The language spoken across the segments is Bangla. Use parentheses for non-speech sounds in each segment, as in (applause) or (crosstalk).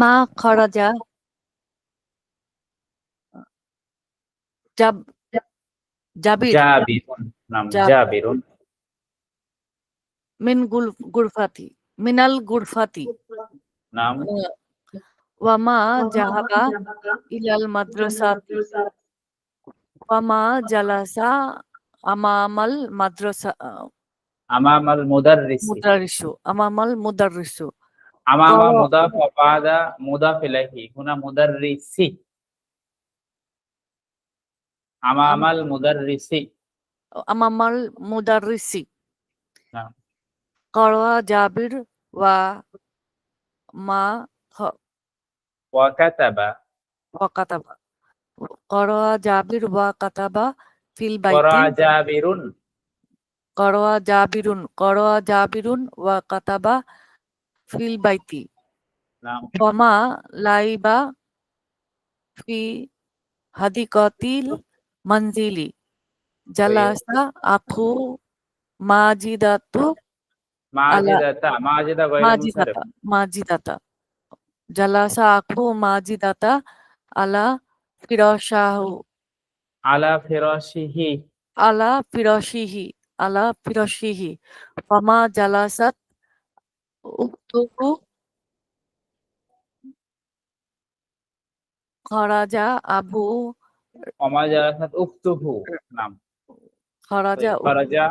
মা খরাজা জাব জাবির। জাবিরুন নাম জাবিরুন। মিন গুল গুরফাতি মিনাল গুরফাতি। নাম। ওয়ামা জাহাবা ইলাল মাদ্রাসাতি ওয়ামা জালাসা আমামাল মাদ্রাসা। আমামাল মুদাররিসি। মুদারিসু আমামাল মুদারিসু আমামা মুদাফ বাদা মুদাফ ইলাইহি হুনা মুদাররিসি আমামাল মুদাররিসি আমামাল। করওয়া জাবির ওয়া মা ওয়া কাতাবা ওয়া কাতাবা করওয়া জাবির ওয়া কাতাবা ফিল বাইতি জাবিরুন করওয়া জাবিরুন করওয়া জাবিরুন ওয়া কাতাবা fil baiti. Wama laiba fi hadikotil manzili. Jalasa aku majidatu majidata majida majidata majidata jalasa aku majidata ala firashahu ala firashihi ala firashihi ala firashihi fama jalasat ফিরাশিহি ফামা জালাসাত উক্তুহু খরাজা Abu ওমা জালাসাত উখতুহু নাম খরাজা খরাজা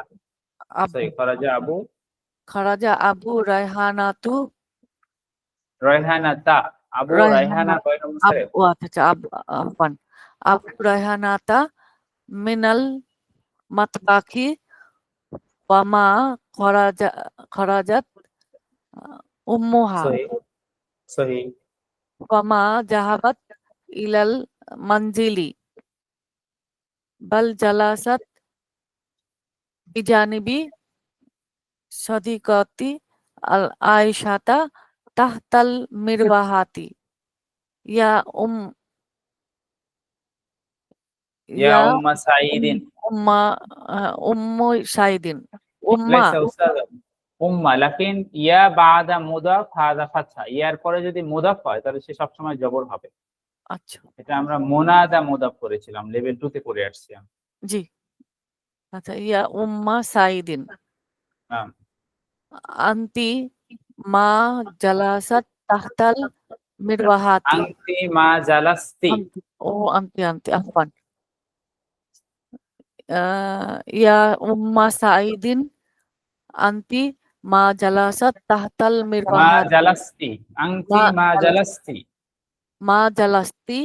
আবু সহি খরাজা আবু খরাজা আবু রায়হানাতু রায়হানাতা আবু রায়হানা- রায়হানা গায়রু মুনসারিফ আবু আচ্ছা আচ্ছা আবু আফান আবু রায়হানাতা মিনাল মাতবাকি ওয়ামা খরাজা খরাজাত উম্মুহা সহি সহি ওয়ামা জাহাবাত ইলাল মঞ্জিলি বাল জালাসাত বিজানিবি সদিকতি আল আয়েশাতা তাহতাল মিরবাহাতি ইয়া উম ইয়া উম্মা সাইদিন উম্মা আহ, উম্মু সাইদিন উম্মা লাইসা উস্তাদ উম্মা লাকিন ইয়া বাদা মুদাফ হাদা ফাতহা। ইয়ার পরে যদি মুদাফ হয় তাহলে সে সবসময় জবর হবে। আচ্ছা। এটা আমরা মোনাদা মুদাফ করেছিলাম লেভেল টু তে করে আসছি। জি। আচ্ছা ইয়া উম্মা সাইদিন হ্যাঁ। আন্তি মা জালাসাত তাহতাল মিরবাহাতি আনতি মা জালাস্তি। ও আন্তি আন্তি আফান ইয়া উম্মা সাইদিন আন্তি মা জালাসাত তাহতাল মা মিরবাহাতি জালাস্তি আনতি মা মা জালাস্তি মা জালাস্তি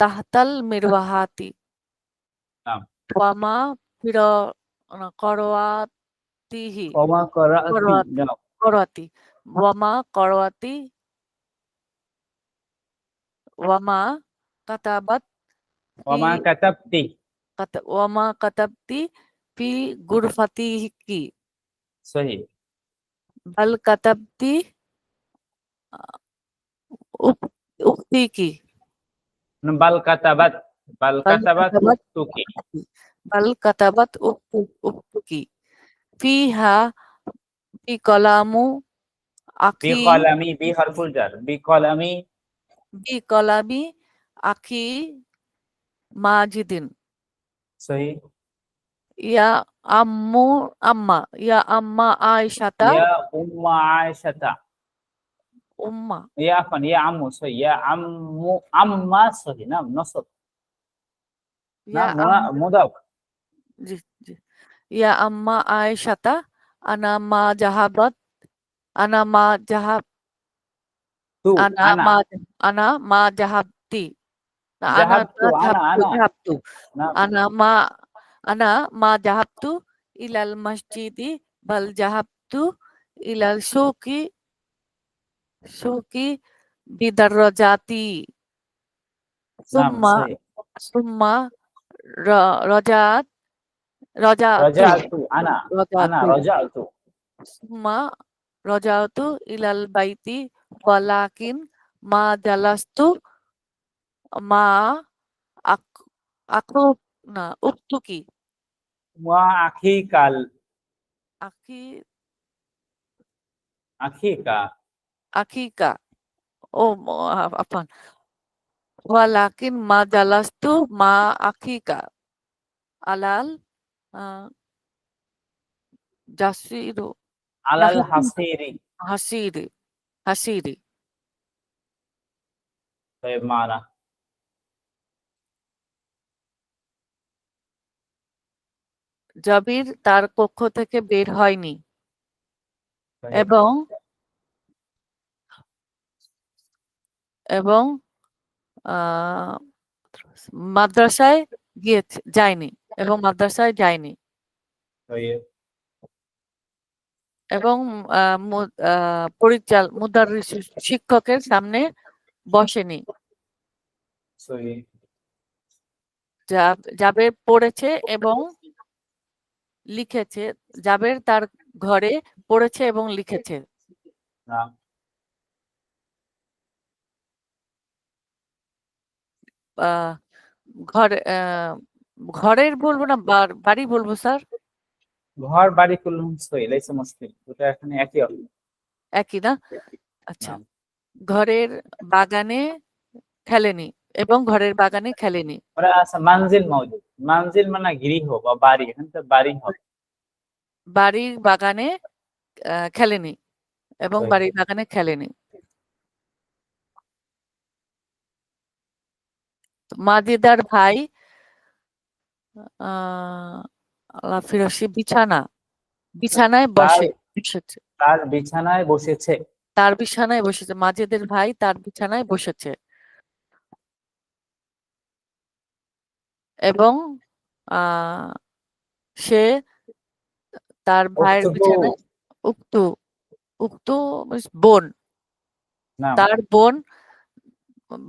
তাহতাল মিরবাহাতি নাম। ওয়ামা ফির করওয়াতিহি ওমা করাতি করাতি। জানো করওয়াতি ওয়ামা করওয়াতি ওয়ামা কাতাবাত ওমা ফি- কাতাবতি কাত- ওয়ামা কাতাবতি ফি গুরফাতিহি সহি বাল কাতাবতি উক- উক্তিকি বাল কাতাবাত বাল কাতাবাত উক্তুকি বাল কাতাবাত উক্তু- উক্তিকি ফিহা ফি কলামু আখি বিকলামি বি হরফুল জার বিকলামি বি কলামি আখি মাজিদিন সহি ইয়া আম্মু আম্মা ইয়া আম্মা আয়েশাতা ইয়া উম্মা আয়েশাতা উম্মা ইয়া আফান ইয়া আম্মু সহি ইয়া আম্মু আম্মা সহি নাম নসব না ইয়া মুনা- আম- মুদাফ জি জি ইয়া আম্মা আয়েশাতা আনা মা জাহাবাত আনা মা জাহাব তু আনা আনা মা আনা মা জাহাবতি না, আনা জাহাবতু, না আনা, জাহাবতু আনা। জাহাবতু না আনা মা আনা মা জাহাবতু ইলাল মসজিদি বাল জাহাবতু ইলাল সুকি সুকি বিদারজাতি নাম সুম্মা সহি সুম্মা র- রজাত রজাতু রাজাতু আনা আনা রজাতু রাজাতু সুম্মা রজাতু ইলাল বাইতি ওয়ালাকিন মা জালাস্তু মা আক আকু না উক্তুকি ওয়া আখিকাল আখি আখিকা আখিকা ও ম- আ- আফান ওয়ালাকিন মা জালাস্তু মা আখিকা আলাল আহ, জাসিরু আলাল নাকি- হাসিরি হাসিরি জাবির তার কক্ষ থেকে বের হয়নি। এবং এবং মাদ্রাসায় গিয়ে যায়নি এবং মাদ্রাসায় যায়নি। এবং পরিচাল মুদার শিক্ষকের সামনে বসেনি। যাবে পড়েছে এবং লিখেছে জাবের তার ঘরে পড়েছে এবং লিখেছে। ঘর ঘরের বলব না বাড়ি বলব স্যার? ঘর বাড়ি কুল্লুম মুশকিল এখানে একই একই না? আচ্ছা। ঘরের বাগানে খেলেনি এবং ঘরের বাগানে খেলেনি। ওরা মানজিল মৌজুদ মানজিল মানে গৃহ বা বাড়ি এখানে তো বাড়ি হবে বাড়ির বাগানে খেলেনি এবং বাড়ির বাগানে খেলেনি। তো মাজিদার ভাই আহ ফিরোসি বিছানা বিছানায় বসে বসেছে। তার বিছানায় বসেছে। তার বিছানায় বসেছে। মাজিদের ভাই তার বিছানায় বসেছে। এবং আহ সে তার ভাইয়ের উক্তবু। উক্ত উক্তু বোন। তার বোন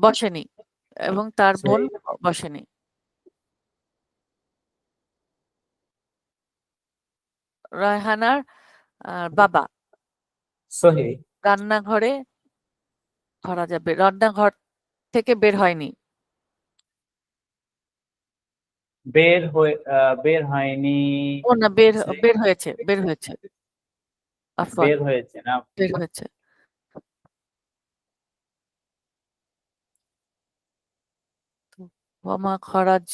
বসেনি এবং তার বোন বসেনি। রায়হানার বাবা। রান্নাঘরে ধরা যাবে রান্নাঘর থেকে বের হয়নি। বের হয়ে বের হয়নি। ও না বের বের হয়েছে বের হয়েছে। বের হয়েছে না। বের হয়েছে। ওমা খরাজ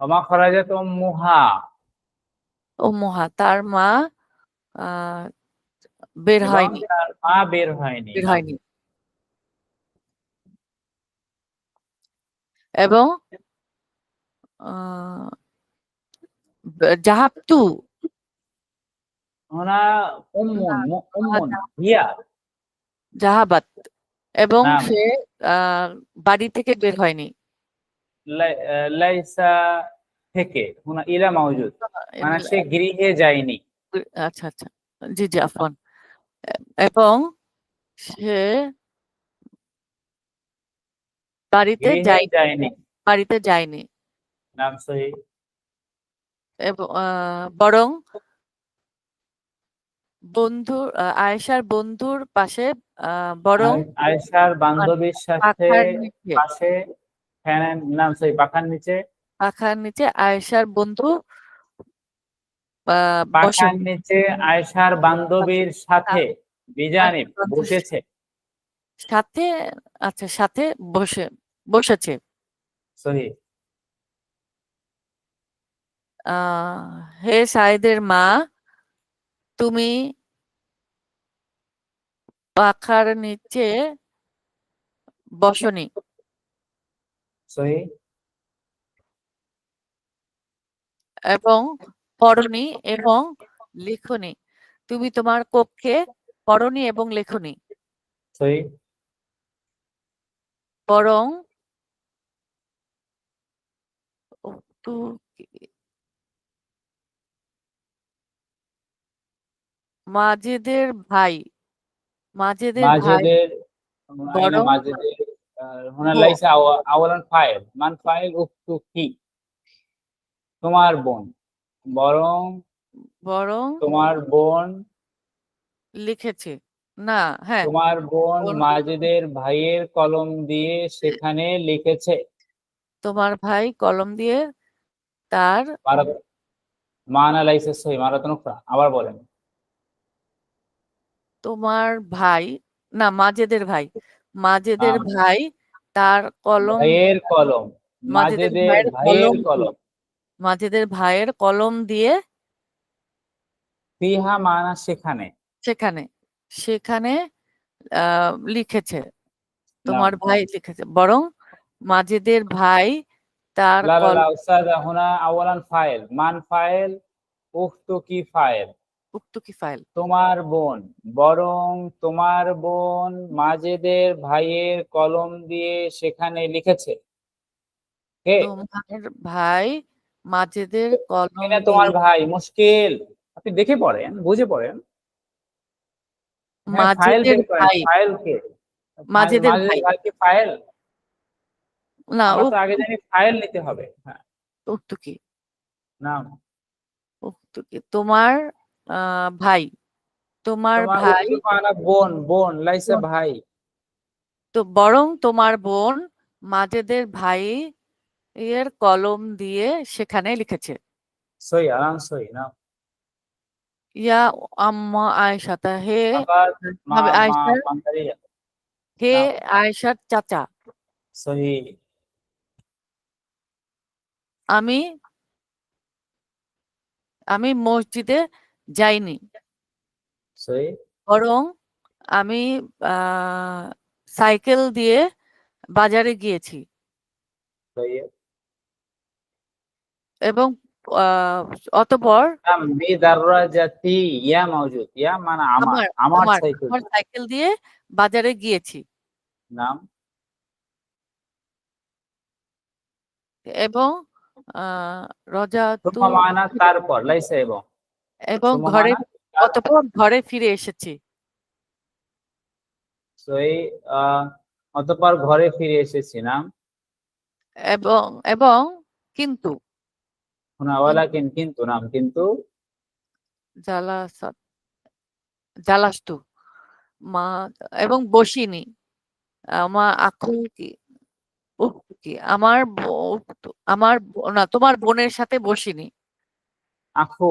আমা খরাজাত মুহা। ও মহা তার মা বের হয়নি। তার মা বের হয়নি। বের হয়নি। এবং জাহাবতু হিয়া। জাহাবাত। এবং সে বাড়ি থেকে বের হয়নি। লাইসা থেকে হুনা ইলা মাউজুদ। মানে সে গৃহে যায়নি। আচ্ছা আচ্ছা। জি জি আফওয়ান। এ- এবং সে বাড়িতে যায়নি। বাড়িতে যায়নি। বরং বন্ধুর আহ, আয়েশার বন্ধুর পাশে বরং আয়- আয়েশার বান্ধবীর সাথে পাশে ফ্যানের নাম সহি পাখার নিচে। পাখার নিচে আয়েশার বন্ধু পাখার নিচে আয়েশার বান্ধবীর সাথে বিজানিব বসেছে। সাথে আচ্ছা সাথে বসে বসেছে। সহি হে সাইদের মা তুমি পাখার নিচে বসনি। এবং পড়নি এবং লিখনি। তুমি তোমার কক্ষে পড়নি এবং লেখনি। বরং মাজিদের ভাই মাজিদের ভাই মাজিদের আইনা বরং হুনা লাইসা আওয়ালান ফাইল মান ফাইল উক্তুকি তোমার বোন। বরং বরং তোমার বোন লিখেছে। না হ্যাঁ। তোমার বোন মাজেদের ভাইয়ের কলম দিয়ে সেখানে লিখেছে। তোমার ভাই কলম দিয়ে তার মানা সহি মারাতন আবার বলেন। তোমার ভাই না মাজেদের ভাই মাজেদের ভাই তার কলম ভাইয়ের কলম মাজেদের ভাইয়ের কলম মাজেদের ভাইয়ের কলম দিয়ে ফিহা মানা সেখানে। সেখানে সেখানে লিখেছে তোমার ভাই লিখেছে বরং মাজেদের ভাই তার কলম লা লা উস্তাদ হুনা আওয়ালান ফাইল মান ফাইল উখতু কি ফাইল উক্ত কি ফাইল তোমার বোন বরং তোমার বোন মাজেদের ভাইয়ের কলম দিয়ে সেখানে লিখেছে। কে? তোমার ভাই মাজেদের কলম তোমার ভাই? মুশকিল। আপনি দেখে পড়েন বুঝে পড়েন। হ্যাঁ, ফাইল মাজেদের বের করেন, ভাই। ফাইল কে? মাজেদের ভাই। ভাই কি ফাইল? না আমরা তো আগে জানি ফাইল নিতে হবে। হ্যাঁ। উক্ত কি? নাম। উক্ত কি? তোমার ভাই তোমার ভাই বোন বোন লাইসা ভাই। তো বরং তোমার বোন মাজেদের ভাই এর কলম দিয়ে সেখানে লিখেছে। সই আরাম সই না ইয়া আম্মা আয়েশাতা হে আয়েশা হে। আয়েশার চাচা। সহি আমি আমি মসজিদে যাইনি। সহি বরং আমি সাইকেল দিয়ে বাজারে গিয়েছি। এবং অতঃপর মানে আমার সাইকেল। দিয়ে বাজারে গিয়েছি। নাম? এবং রজা তারপর লাইসা এবং। এবং ঘরে (laughs) অতঃপর ঘরে ফিরে এসেছি। অতঃপর ঘরে ফিরে এসেছি নাম এবং এবং কিন্তু কিন্তু নাম কিন্তু? জালাসাত জালাস্তু মা এবং বসিনি। আমার আখু কি কি আমার আমার না তোমার বোনের সাথে বসিনি। আখু